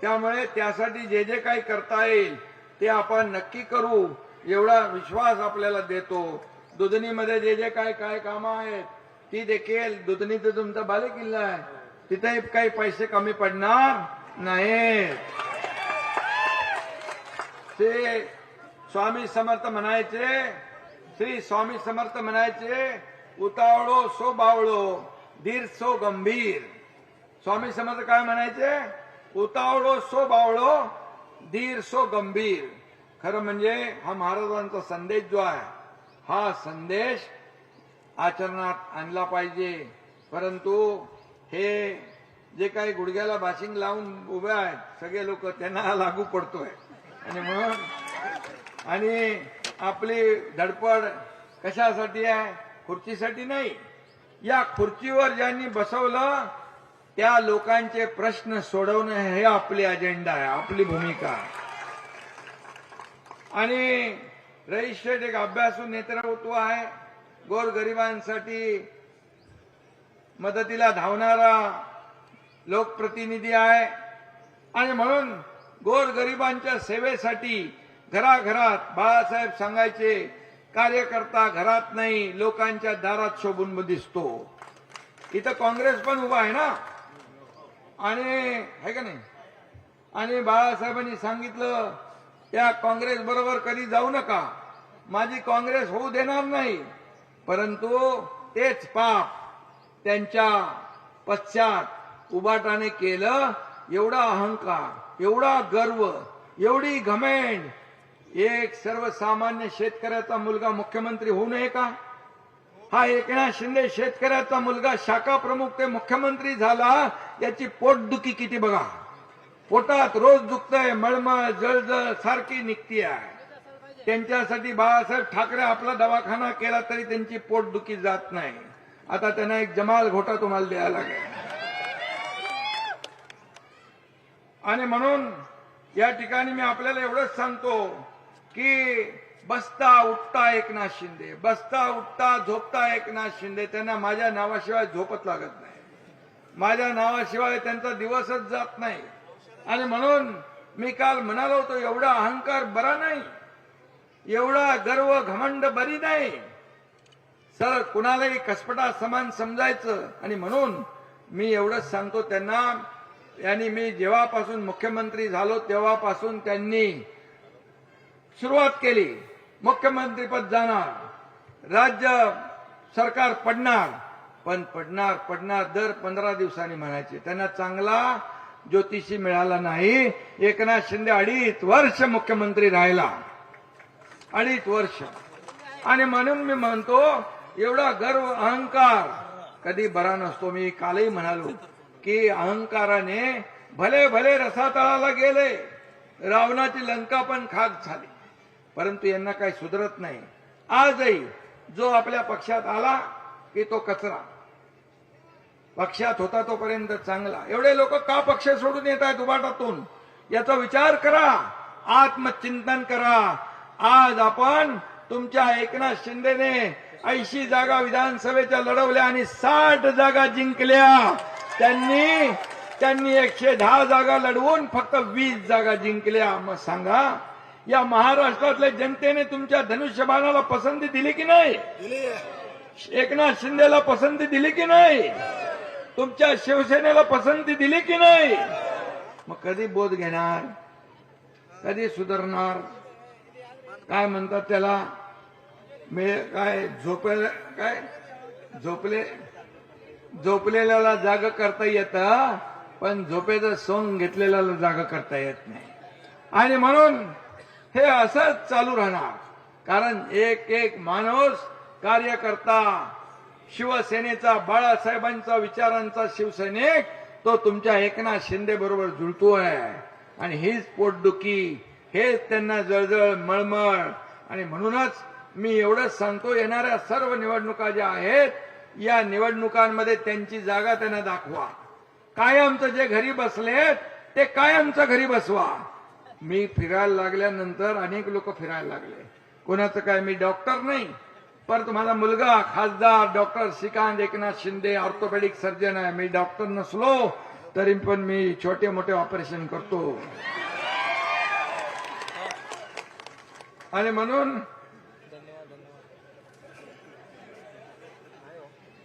त्यामुळे त्यासाठी जे जे काही करता येईल ते आपण नक्की करू एवढा विश्वास आपल्याला देतो. दुधनीमध्ये जे जे काय काय कामं आहेत ती देखील दुधनी तर तुमचा बालेकिल्ला आहे. तिथे काही पैसे कमी पडणार नाही ते स्वामी समर्थ म्हणायचे श्री स्वामी समर्थ म्हणायचे उतावळो सो बावळो धीर सो गंभीर. स्वामी समर्थ काय म्हणायचे? उतावळो सो बावळो धीर सो गंभीर खरं म्हणजे हा महाराजांचा संदेश जो आहे हा संदेश आचरणात आणला पाहिजे. परंतु हे जे काही गुडघ्याला भाषिंग लावून उभे आहेत सगळे लोक त्यांना लागू पडतोय. आणि म्हणून आणि आपली धडपड कशासाठी आहे? खुर्चीसाठी नाही. या खुर्चीवर ज्यांनी बसवलं त्या लोकांचे प्रश्न सोडवणं हे आपली अजेंडा आहे आपली भूमिका आणि रजिस्ट्रेट एक अभ्यासू नेतृत्व आहे. गोरगरिबांसाठी मदतीला धावणारा लोकप्रतिनिधी आहे. आणि म्हणून गोरगरिबांच्या सेवेसाठी घराघरात बाळासाहेब सांगायचे कार्यकर्ता घरात नाही लोकांच्या दारात शोभून दिसतो. इथं काँग्रेस पण उभा आहे ना? आणि आहे का नाही? आणि बाळासाहेबांनी सांगितलं त्या काँग्रेस बरोबर कधी जाऊ नका. माझी काँग्रेस होऊ देणार नाही. परंतु तेच पाप त्यांच्या पश्चात उबाटाने केलं. एवढा अहंकार एवढा गर्व एवढी घमेंड एक सर्वसामान्य शेतकऱ्याचा मुलगा मुख्यमंत्री होऊ नये का? हा एकनाथ शिंदे शेतकऱ्याचा मुलगा शाखा प्रमुख ते मुख्यमंत्री झाला याची पोटदुखी किती बघा. पोटात रोज दुखतंय मळमळ जळजळ सारखी निघती आहे त्यांच्यासाठी बाळासाहेब ठाकरे आपला दवाखाना केला तरी त्यांची पोटदुखी जात नाही. आता त्यांना एक जमाल घोटा तुम्हाला द्यायला लागेल. आणि म्हणून या ठिकाणी मी आपल्याला एवढंच सांगतो की बसता उठता एकनाथ शिंदे बसता उठता झोपता एकनाथ शिंदे त्यांना माझ्या नावाशिवाय झोपत लागत नाही. माझ्या नावाशिवाय त्यांचा दिवसच जात नाही. आणि म्हणून मी काल म्हणालो होतो एवढा अहंकार बरा नाही. एवढा गर्व घमंड बरी नाही. सर कुणालाही कसपटा समान समजायचं. आणि म्हणून मी एवढंच सांगतो त्यांना यांनी मी जेव्हापासून मुख्यमंत्री झालो तेव्हापासून त्यांनी सुरुवात केली. मुख्यमंत्रीपद जाणार राज्य सरकार पडणार पण पडणार पडणार दर पंधरा दिवसांनी म्हणायचे. त्यांना चांगला ज्योतिषी मिळाला नाही. एकनाथ शिंदे अडीच वर्ष मुख्यमंत्री राहिला. अडीच वर्ष. आणि म्हणून मी म्हणतो एवढा गर्व अहंकार कधी बरा नसतो. मी कालही म्हणालो की अहंकाराने भले भले रसातळाला गेले रावणाची लंका पण खाक झाली. परंतु यांना काही सुधरत नाही. आजही जो आपल्या पक्षात आला की तो कचरा. पक्षात होता तोपर्यंत चांगला. एवढे लोक का पक्ष सोडून येत आहेत उभाटातून? याचा विचार करा. आत्मचिंतन करा. आज आपण तुमच्या एकनाथ शिंदेने ऐंशी जागा विधानसभेच्या लढवल्या आणि साठ जागा जिंकल्या. त्यांनी त्यांनी एकशे दहा जागा लढवून फक्त वीस जागा जिंकल्या. मग सांगा या महाराष्ट्रातल्या जनतेने तुमच्या धनुष्यबाणाला पसंती दिली की नाही? एकनाथ शिंदेला पसंती दिली की नाही? तुमच्या शिवसेनेला पसंती दिली की नाही? मग कधी बोध घेणार? कधी सुधारणार? काय म्हणतात त्याला? मी काय झोपले काय? झोपले झोपलेल्याला जाग करता येतं पण झोपेचं सोंग घेतलेल्याला जाग करता येत नाही. आणि म्हणून हे असंच चालू राहणार. कारण एक एक माणूस कार्यकर्ता शिवसेनेचा बाळासाहेबांचा विचारांचा शिवसैनिक तो तुमच्या एकनाथ शिंदे बरोबर जुळतोय. आणि हीच पोटदुखी हेच त्यांना जळजळ मळमळ. आणि म्हणूनच मी एवढंच सांगतो येणाऱ्या सर्व निवडणुका ज्या आहेत या निवडणुकांमध्ये त्यांची जागा त्यांना दाखवा. कायमचं जे घरी बसलेत ते कायमचं घरी बसवा. मी फिरायला लागल्यानंतर अनेक लोक फिरायला लागले. कोणाचं काय मी डॉक्टर नाही पर तुम्हाला मुलगा खासदार doctor Shrikant Eknath Shinde orthopedic surgeon आहे. मी डॉक्टर नसलो तरी पण मी छोटे मोठे ऑपरेशन करतो. आणि म्हणून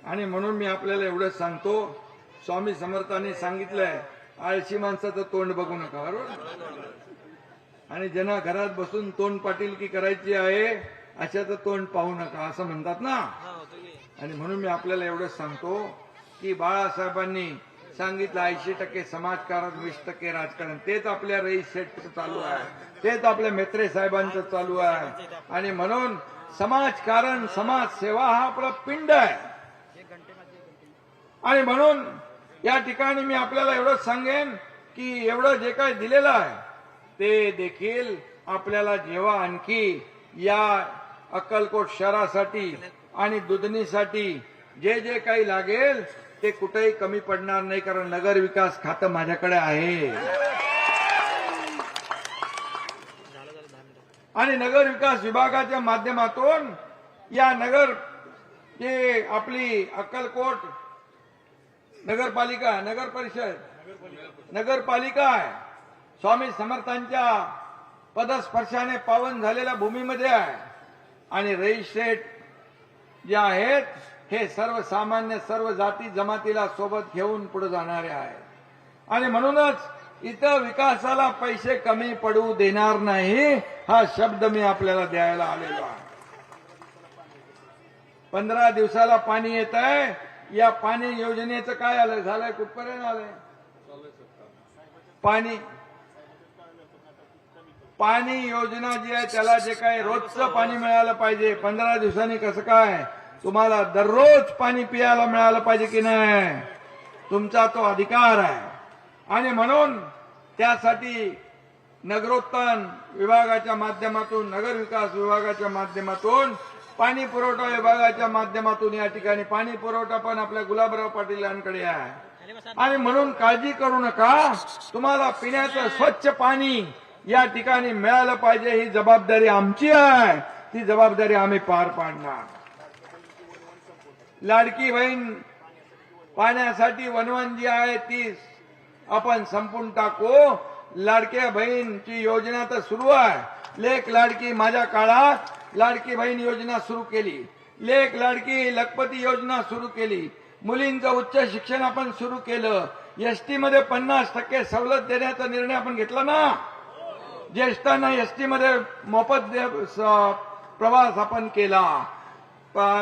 आणि म्हणून मी आपल्याला एवढंच सांगतो. स्वामी समर्थांनी सांगितलंय आळशी माणसाचं तोंड बघू नका बरोबर? आणि ज्यांना घरात बसून तोंड पाटील की करायची आहे अशाचं तोंड पाहू नका असं म्हणतात ना? आणि म्हणून मी आपल्याला एवढंच सांगतो की बाळासाहेबांनी सांगितलं ऐंशी टक्के समाजकारण वीस टक्के राजकारण तेच आपल्या रईस शेठचं चालू आहे. तेच आपल्या मेत्रे साहेबांचं चालू आहे. आणि म्हणून समाजकारण समाजसेवा हा आपला पिंड आहे. आणि म्हणून या ठिकाणी मी आपल्याला एवढंच सांगेन की एवढं जे काही दिलेलं आहे ते देखील आपल्याला जेव्हा आणखी या अक्कलकोट शहरासाठी आणि दुधनीसाठी जे जे काही लागेल ते कुठेही कमी पडणार नाही कारण नगर विकास खातं माझ्याकडे आहे. आणि नगर विकास विभागाच्या माध्यमातून या नगर जे आपली अक्कलकोट नगरपालिका नगर परिषद नगरपालिका आहे स्वामी समर्थांच्या पदस्पर्शाने पावन झालेल्या भूमीमध्ये आहे. आणि रईस जे आहेत हे सर्वसामान्य सर्व जाती जमातीला सोबत घेऊन पुढे जाणारे आहेत. आणि म्हणूनच इथं विकासाला पैसे कमी पडू देणार नाही हा शब्द मी आपल्याला द्यायला आलेलो आहे. पंधरा दिवसाला पाणी येत आहे. या पाणी योजनेचं काय आलं? झालंय कुठपर्यंत आलंय? पाणी पाणी योजना जी आहे त्याला जे काय रोजचं पाणी मिळालं पाहिजे पंधरा दिवसांनी कसं काय? तुम्हाला दररोज पाणी पियाला मिळालं पाहिजे की नाही? तुमचा तो अधिकार आहे. आणि म्हणून त्यासाठी नगरोत्थान विभागाच्या माध्यमातून नगर विकास विभागाच्या माध्यमातून पाणी पुरवठा विभागाच्या माध्यमातून या ठिकाणी पाणी पुरवठा पण आपल्या गुलाबराव पाटील यांकडे आहे. आणि म्हणून काळजी करू नका. तुम्हाला पिण्याचं स्वच्छ पाणी या ठिकाणी मिळालं पाहिजे ही जबाबदारी आमची आहे. ती जबाबदारी आम्ही पार पाडणार. लाडकी बहीण पाण्यासाठी वनवन जी आहे ती आपण संपून टाकू. लाडक्या बहीणची योजना तर सुरू आहे. लेख लाडकी माझ्या काळात लाडकी बहीण योजना सुरू केली. लेख लाडकी लखपती योजना सुरू केली. मुलींचं उच्च शिक्षण आपण सुरू केलं. एसटी मध्ये पन्नास टक्के सवलत देण्याचा निर्णय आपण घेतला ना? ज्येष्ठांना एसटीमध्ये मोफत दे- प्रवास आपण केला.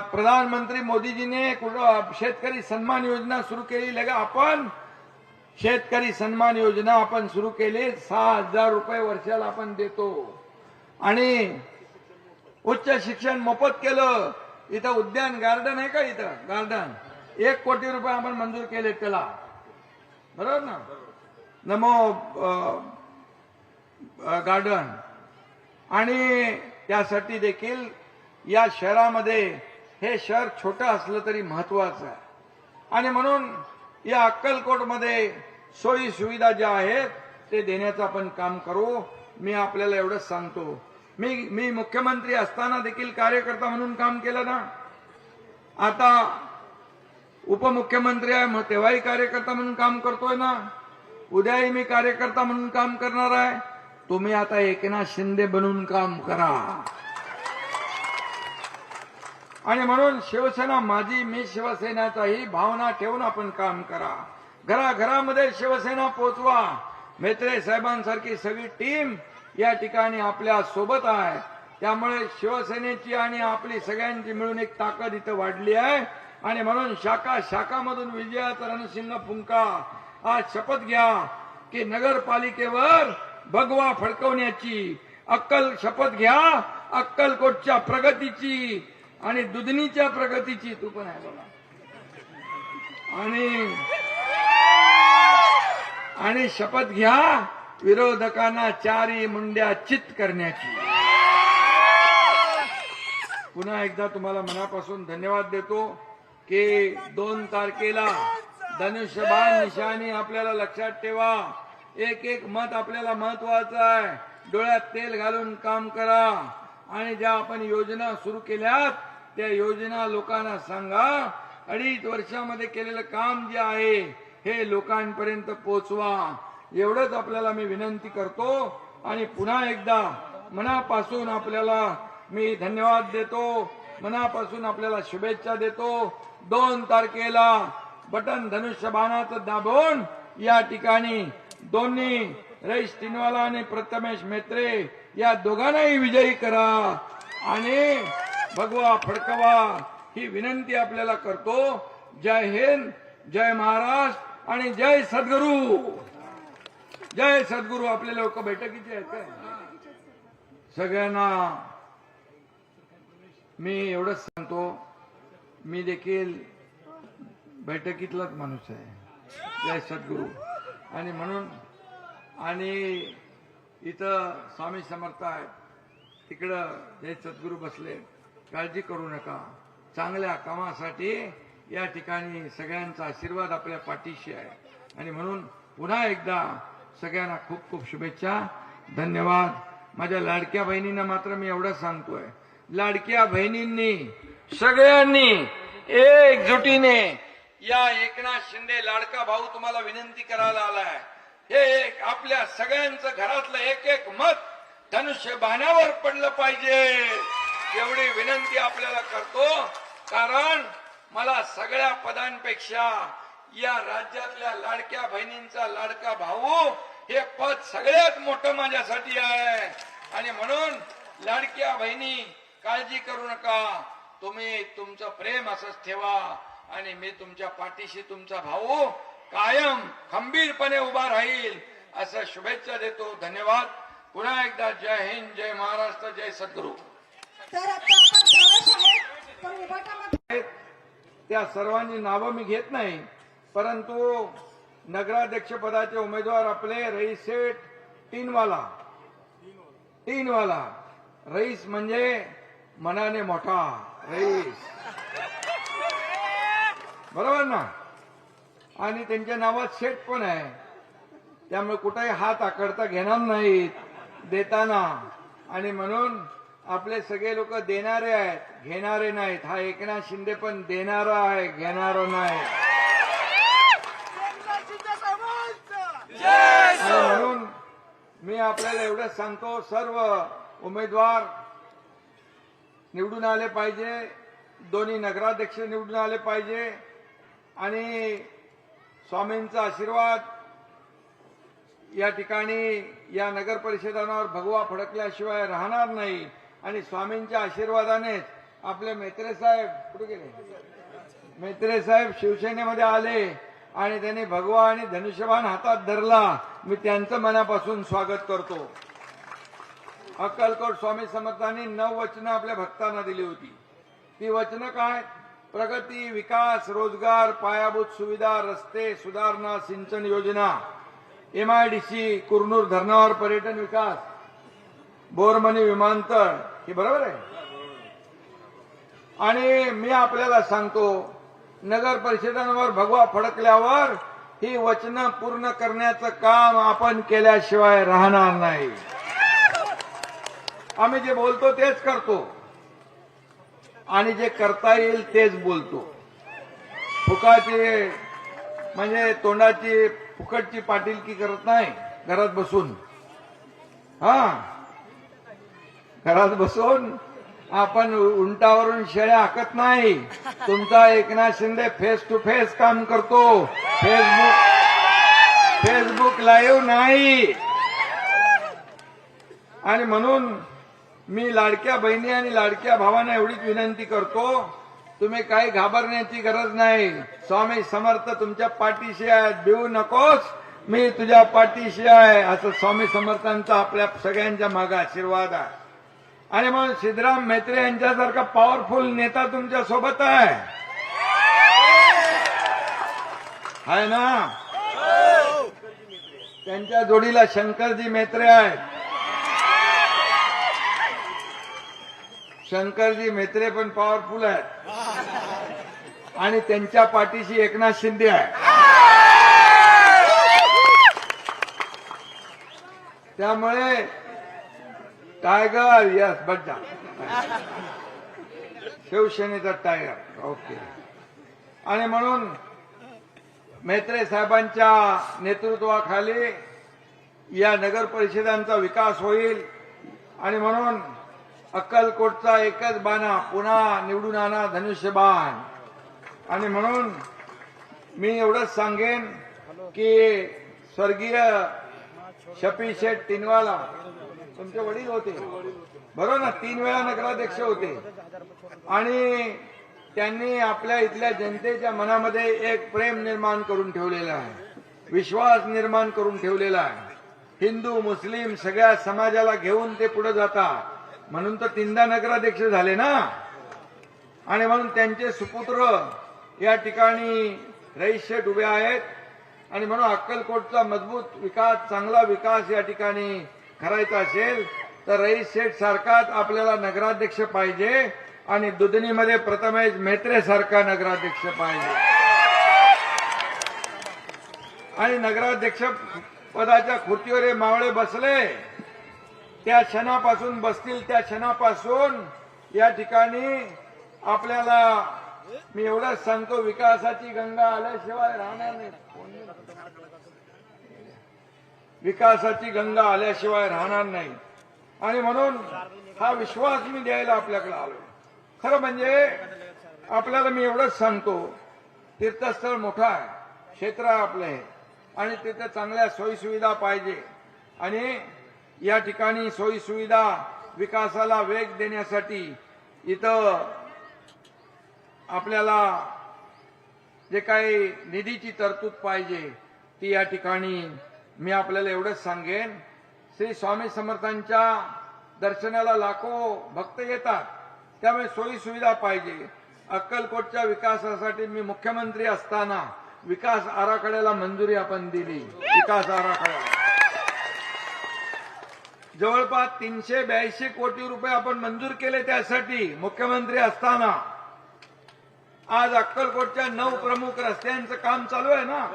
प्रधानमंत्री मोदीजीने कुठं शेतकरी सन्मान योजना सुरू केली. लगे आपण शेतकरी सन्मान योजना आपण सुरू केली. सहा हजार रुपये वर्षाला आपण देतो. आणि उच्च शिक्षण मोफत केलं. इथं उद्यान गार्डन आहे का इथं? गार्डन. एक कोटी रुपये आपण मंजूर केले त्याला. बरोबर ना? नमो अ, गार्डन आणि त्यासाठी देखील या शहरामध्ये हे शहर छोटं असलं तरी महत्वाचं आहे. आणि म्हणून या अक्कलकोटमध्ये सोयी सुविधा ज्या आहेत ते देण्याचं आपण काम करू. मी आपल्याला एवढंच सांगतो. मी मी मुख्यमंत्री असताना देखील कार्यकर्ता म्हणून काम केलं ना. आता उपमुख्यमंत्री आहे मग तेव्हाही कार्यकर्ता म्हणून काम करतोय ना. उद्याही मी कार्यकर्ता म्हणून काम करणार आहे. तुम्ही आता एकनाथ शिंदे बनून काम करा. आणि म्हणून शिवसेना माझी मी शिवसेनाचा ही भावना ठेवून आपण काम करा. घराघरामध्ये शिवसेना पोचवा. मेत्रे साहेबांसारखी सगळी टीम या ठिकाणी आपल्यासोबत आहे. त्यामुळे शिवसेनेची आणि आपली सगळ्यांची मिळून एक ताकद इथं वाढली आहे. आणि म्हणून शाखा शाखामधून विजयाचा रणसिंह फुंका. आज शपथ घ्या की नगरपालिकेवर भगवा फडकवण्याची. अक्कल शपथ घ्या अक्कलकोटच्या प्रगतीची आणि दुधनीच्या प्रगतीची तू पण आहे बघा आणि आणि शपथ घ्या विरोधकांना चारी मुंड्या चित करण्याची. पुन्हा एकदा तुम्हाला मनापासून धन्यवाद देतो की दोन तारखेला धनुष्यबाण निशाणी आपल्याला लक्षात ठेवा. एक एक मत आपल्याला महत्वाचं आहे. डोळ्यात तेल घालून काम करा. आणि ज्या आपण योजना सुरू केल्यात त्या योजना लोकांना सांगा. अडीच वर्षामध्ये केलेलं काम जे आहे हे लोकांपर्यंत पोचवा. एवढंच आपल्याला मी विनंती करतो. आणि पुन्हा एकदा मनापासून आपल्याला मी धन्यवाद देतो. मनापासून आपल्याला शुभेच्छा देतो. दोन तारखेला बटन धनुष्यबाणाचं दाबून या ठिकाणी दोन्ही रईस तिनवाला आणि प्रथमेश मेत्रे या दोघांनाही विजयी करा. आणि भगवा फडकवा ही विनंती आपल्याला करतो. जय हिंद जय महाराष्ट्र आणि जय सद्गुरू. जय सद्गुरू. आपले लोक बैठकीचे आहेत काय? सगळ्यांना मी एवढंच सांगतो. मी देखील बैठकीतलाच माणूस आहे. जय सद्गुरू. आणि म्हणून आणि इथं स्वामी समर्थ आहेत. तिकडं हे सद्गुरू बसले. काळजी करू नका. चांगल्या कामासाठी या ठिकाणी सगळ्यांचा आशीर्वाद आपल्या पाठीशी आहे. आणि म्हणून पुन्हा एकदा सगळ्यांना खूप खूप शुभेच्छा. धन्यवाद. माझ्या लाडक्या बहिणींना मात्र मी एवढं सांगतोय. लाडक्या बहिणींनी सगळ्यांनी एकजुटीने या एकनाथ शिंदे लाडका भाऊ तुम्हाला विनंती करायला आलाय हे एक आपल्या सगळ्यांचं घरातलं एक एक मत धनुष्य बाण्यावर पडलं पाहिजे. एवढी विनंती आपल्याला करतो. कारण मला सगळ्या पदांपेक्षा या राज्यातल्या लाडक्या बहिणींचा लाडका भाऊ हे पद सगळ्यात मोठं माझ्यासाठी आहे. आणि म्हणून लाडक्या बहिणी काळजी करू नका. तुम्ही तुमचं प्रेम असंच ठेवा. आणि मी तुमच्या पाठीशी तुमचा भाऊ कायम खंबीरपणे उभा राहील. असं शुभेच्छा देतो. धन्यवाद. पुन्हा एकदा जय हिंद जय महाराष्ट्र जय सद्गुरू. त्या सर्वांची नावं मी घेत नाही. परंतु नगराध्यक्ष पदाचे उमेदवार आपले रईस शेठ तीनवाला तीनवाला रईस म्हणजे मनाने मोठा. रईस. बरोबर ना? आणि त्यांच्या नावात शेठ पण आहे. त्यामुळे कुठेही हात आकडता घेणार नाहीत देताना. आणि म्हणून आपले सगळे लोक देणारे आहेत घेणारे नाहीत. हा एकनाथ शिंदे पण देणारा आहे घेणारा नाही. म्हणून मी आपल्याला एवढंच सांगतो सर्व उमेदवार निवडून आले पाहिजे. दोन्ही नगराध्यक्ष निवडून आले पाहिजे. आणि स्वामींचा आशीर्वाद या ठिकाणी या नगर परिषदांवर भगवा फडकल्याशिवाय राहणार नाही. आणि स्वामींच्या आशीर्वादानेच आपले मेत्रे साहेब कुठे गेले? मेत्रे साहेब शिवसेनेमध्ये आले आणि त्यांनी भगवा आणि धनुष्यबाण हातात धरला. मी त्यांचं मनापासून स्वागत करतो. अक्कलकोट स्वामी समर्थांनी नऊ वचनं आपल्या भक्तांना दिली होती. ती वचनं काय? प्रगती विकास रोजगार पायाभूत सुविधा रस्ते सुधारणा सिंचन योजना एमआयडीसी कुरनूर धरणावर पर्यटन विकास बोरमनी विमानतळ हे बरोबर आहे? आणि मी आपल्याला सांगतो नगर परिषदांवर भगवा फडकल्यावर ही वचनं पूर्ण करण्याचं काम आपण केल्याशिवाय राहणार नाही. आम्ही जे बोलतो तेच करतो. आणि जे करता येईल तेच बोलतो. फुकाची म्हणजे तोंडाची फुकटची पाटीलकी करत नाही घरात बसून. हा. घरात बसून आपण उंटावरून शेळ्या हाकत नाही. तुमचा Eknath Shinde face to face काम करतो. फेसबुक फेसबुक लाईव्ह नाही. आणि म्हणून मी लाडक्या बहिणी आणि लाडक्या भावांना एवढीच विनंती करतो तुम्ही काही घाबरण्याची गरज नाही. स्वामी समर्थ तुमच्या पाठीशी आहेत भिवू नकोस. मी तुझ्या पाठीशी आहे असं स्वामी समर्थांचा आपल्या सगळ्यांच्या मागे आशीर्वाद आहे. आणि मग सिद्धराम मेत्रे यांच्यासारखा पॉवरफुल नेता तुमच्यासोबत आहे. आहे ना? त्यांच्या जोडीला शंकरजी मेत्रे आहेत. शंकरजी मेत्रे पण पॉवरफुल आहेत. आणि त्यांच्या पाठीशी एकनाथ शिंदे आहे त्यामुळे टायगर यस बड्डा शिवसेनेचा टायगर ओके आणि म्हणून मेत्रे साहेबांच्या नेतृत्वाखाली या नगर परिषदांचा विकास होईल. आणि म्हणून अक्कलकोटचा एकच बाणा पुन्हा निवडून आणा धनुष्यबाण. आणि म्हणून मी एवढंच सांगेन की स्वर्गीय शपी शेठ तिनवाला तुमचे वडील होते. बरोबर ना? तीन वेळा नगराध्यक्ष होते. आणि त्यांनी आपल्या इथल्या जनतेच्या मनामध्ये एक प्रेम निर्माण करून ठेवलेला आहे. विश्वास निर्माण करून ठेवलेला आहे. हिंदू मुस्लिम सगळ्या समाजाला घेऊन ते पुढे जातात. म्हणून तर तीनदा नगराध्यक्ष झाले ना. आणि म्हणून त्यांचे सुपुत्र या ठिकाणी रईस शेठ उभे आहेत. आणि म्हणून अक्कलकोटचा मजबूत विकास चांगला विकास या ठिकाणी करायचा असेल तर रईस शेठ सारखाच आपल्याला नगराध्यक्ष पाहिजे. आणि दुधनीमध्ये प्रथमेश मेत्रे सारखा नगराध्यक्ष पाहिजे. आणि नगराध्यक्ष पदाच्या खुर्चीवर हे मावळे बसले. त्या क्षणापासून बसतील त्या क्षणापासून या ठिकाणी आपल्याला मी एवढंच सांगतो विकासाची गंगा आल्याशिवाय राहणार नाही. विकासाची गंगा आल्याशिवाय राहणार नाही. आणि म्हणून हा विश्वास मी द्यायला आपल्याकडे आलो खरं म्हणजे आपल्याला मी एवढंच सांगतो तीर्थस्थळ मोठं आहे क्षेत्र आहे आपलं हे आणि तिथे चांगल्या सोयीसुविधा पाहिजे. आणि या ठिकाणी सोयीसुविधा विकासाला वेग देण्यासाठी इथं आपल्याला जे काही निधीची तरतूद पाहिजे ती या ठिकाणी मी आपल्याला एवढंच सांगेन. श्री स्वामी समर्थांच्या दर्शनाला लाखो भक्त येतात. त्यामुळे सोयी सुविधा पाहिजे. अक्कलकोटच्या विकासासाठी मी मुख्यमंत्री असताना विकास आराखड्याला मंजुरी आपण दिली. विकास आराखडा. जवळपास तीनशे ब्याऐंशी कोटी रुपये आपण मंजूर केले त्यासाठी मुख्यमंत्री असताना. आज अक्कलकोटच्या नऊ प्रमुख रस्त्यांचं काम चालू आहे ना?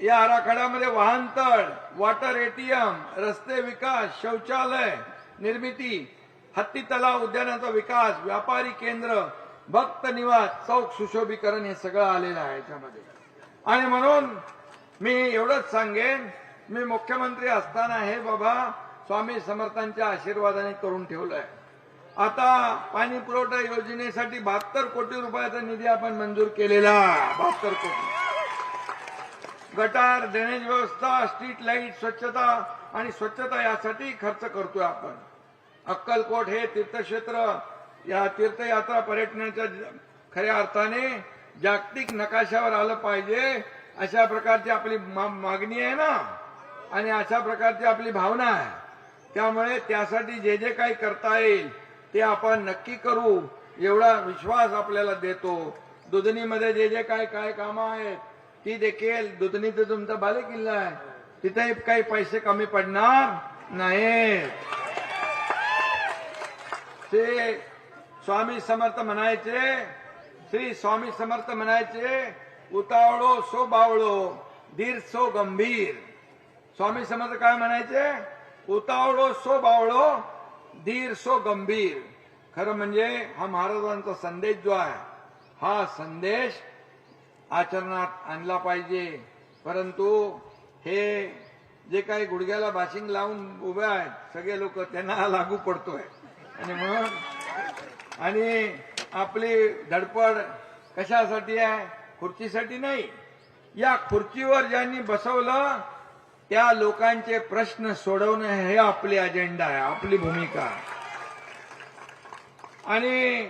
या आराखड्यामध्ये वाहनतळ वॉटर एटीएम रस्ते विकास शौचालय निर्मिती हत्ती तलाव उद्यानाचा विकास व्यापारी केंद्र भक्त निवास चौक सुशोभीकरण हे सगळं आलेलं आहे याच्यामध्ये. आणि म्हणून मी एवढंच सांगेन मी मुख्यमंत्री असताना हे बाबा स्वामी समर्थांच्या आशीर्वादाने करून ठेवलंय. आता पाणी पुरवठा योजनेसाठी बहात्तर कोटी रुपयाचा निधी आपण मंजूर केलेला बहात्तर कोटी. गटार ड्रेनेज व्यवस्था स्ट्रीट लाइट स्वच्छता आणि स्वच्छता यासाठी खर्च करतोय आपण. अक्कलकोट हे तीर्थक्षेत्र या तीर्थयात्रा पर्यटनाच्या खऱ्या अर्थाने जागतिक नकाशावर आलं पाहिजे अशा प्रकारची आपली मा- मागणी आहे ना. आणि अशा प्रकारची आपली भावना आहे. त्यामुळे त्यासाठी जे जे काही करता येईल ते आपण नक्की करू एवढा विश्वास आपल्याला देतो. दुधनीमध्ये जे जे काय काय कामं आहेत ती देखील दुधनीचं तर तुमचा बालेकिल्ला आहे. तिथे काही पैसे कमी पडणार नाही ते स्वामी समर्थ म्हणायचे श्री स्वामी समर्थ म्हणायचे उतावळो सो बावळो धीर सो गंभीर. स्वामी समर्थ काय म्हणायचे? उतावळो सो बावळो धीर सो गंभीर. खरं म्हणजे हा महाराजांचा संदेश जो आहे हा संदेश आचरणात आणला पाहिजे. परंतु हे जे काही गुडघ्याला भाषिंग लावून उभे आहेत सगळे लोक त्यांना लागू पडतोय. आणि म्हणून आणि आपली धडपड कशासाठी आहे? खुर्चीसाठी नाही. या खुर्चीवर ज्यांनी बसवलं त्या लोकांचे प्रश्न सोडवणं हे आपली अजेंडा आहे आपली भूमिका आहे. आणि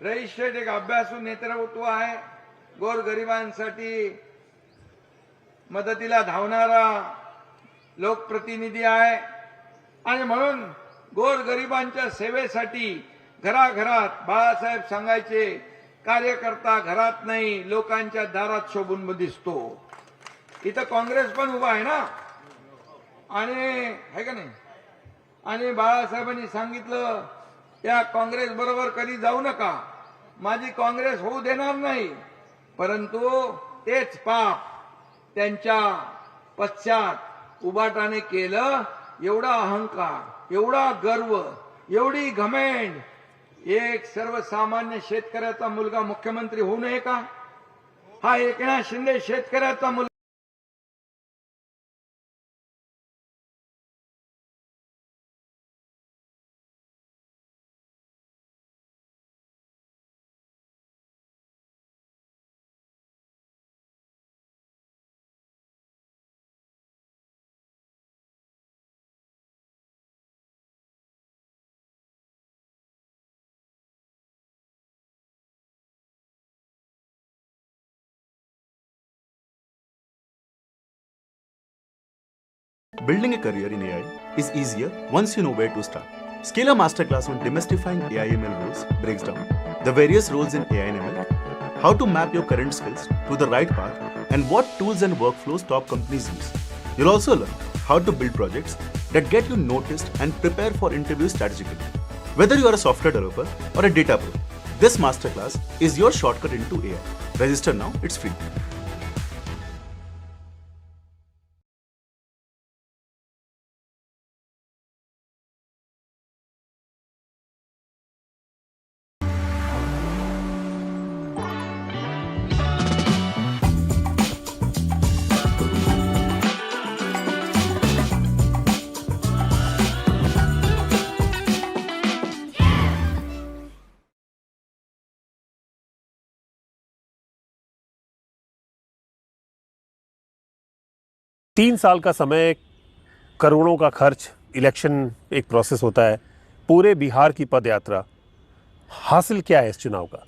रईस एक अभ्यासू नेतृत्व आहे गोरगरिबांसाठी मदतीला धावणारा लोकप्रतिनिधी आहे. आणि म्हणून गोरगरिबांच्या सेवेसाठी घराघरात बाळासाहेब सांगायचे कार्यकर्ता घरात नाही लोकांच्या दारात शोभून दिसतो. इथं काँग्रेस पण उभा आहे ना? आणि आहे का नाही? आणि बाळासाहेबांनी सांगितलं त्या काँग्रेस बरोबर कधी जाऊ नका. माझी काँग्रेस होऊ देणार नाही. परंतु तेच पाप त्यांच्या पश्चात उबाटाने केलं. एवढा अहंकार एवढा गर्व एवढी घमेंड. एक सर्वसामान्य शेतकऱ्याचा मुलगा मुख्यमंत्री होऊ नये का? हा एकनाथ शिंदे शेतकऱ्याचा मुलगा Building a career in AI is easier once you know where to start. Scale a masterclass on demystifying AI ML roles breaks down the various roles in AI and ML, how to map your current skills to the right path, and what tools and workflows top companies use. You'll also learn how to build projects that get you noticed and prepare for interviews strategically. Whether you are a software developer or a data pro, this masterclass is your shortcut into AI. Register now, it's free. तीन साल का समय, करोड़ों का खर्च, election एक process होता है, पूरे बिहार की पद यात्रा हासिल क्या है इस चुनाव का?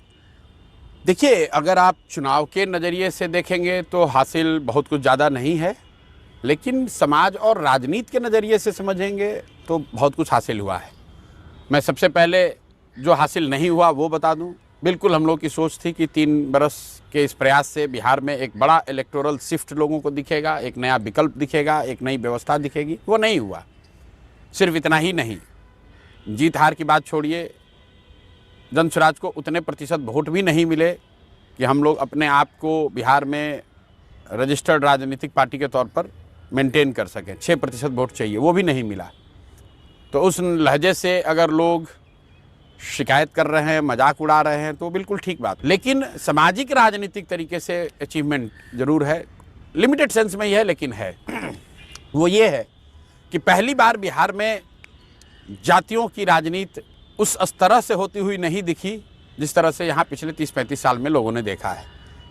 देखिए, अगर आप चुनाव के नज़रिए से देखेंगे तो हासिल बहुत कुछ ज़्यादा नहीं है, लेकिन समाज और राजनीति के नज़रिए से समझेंगे तो बहुत कुछ हासिल हुआ है। मैं सबसे पहले जो हासिल नहीं हुआ वो बता दूँ बिल्कुल हम लोग की सोच थी कि तीन बरस के इस प्रयास से बिहार में एक बड़ा इलेक्टोरल शिफ्ट लोगों को दिखेगा, एक नया विकल्प दिखेगा, एक नई व्यवस्था दिखेगी। वो नहीं हुआ। सिर्फ़ इतना ही नहीं। जीत हार की बात छोड़िए। जन स्वराज को उतने प्रतिशत वोट भी नहीं मिले कि हम लोग अपने आप को बिहार में रजिस्टर्ड राजनीतिक पार्टी के तौर पर मेंटेन कर सकें। छः प्रतिशत वोट चाहिए, वो भी नहीं मिला। तो उस लहजे से अगर लोग शिकायत कर रहे हैं, मज़ाक उड़ा रहे हैं तो बिल्कुल ठीक बात। लेकिन सामाजिक राजनीतिक तरीके से अचीवमेंट ज़रूर है। लिमिटेड सेंस में ही है, लेकिन है। वो ये है कि पहली बार बिहार में जातियों की राजनीति उस तरह से होती हुई नहीं दिखी, जिस तरह से यहाँ पिछले 30-35 साल में लोगों ने देखा है।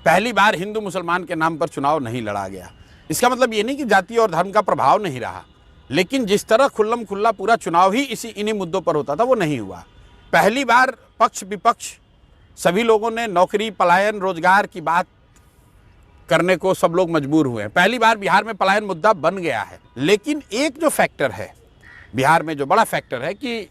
पहली बार हिंदू मुसलमान के नाम पर चुनाव नहीं लड़ा गया। इसका मतलब ये नहीं कि जाति और धर्म का प्रभाव नहीं रहा, लेकिन जिस तरह खुल्लम खुल्ला पूरा चुनाव ही इसी इन्हीं मुद्दों पर होता था, वो नहीं हुआ। पहली बार पक्ष विपक्ष सभी लोगों ने नौकरी, पलायन, रोज़गार की बात करने को सब लोग मजबूर हुए हैं। पहली बार बिहार में पलायन मुद्दा बन गया है। लेकिन एक जो फैक्टर है, बिहार में जो बड़ा फैक्टर है कि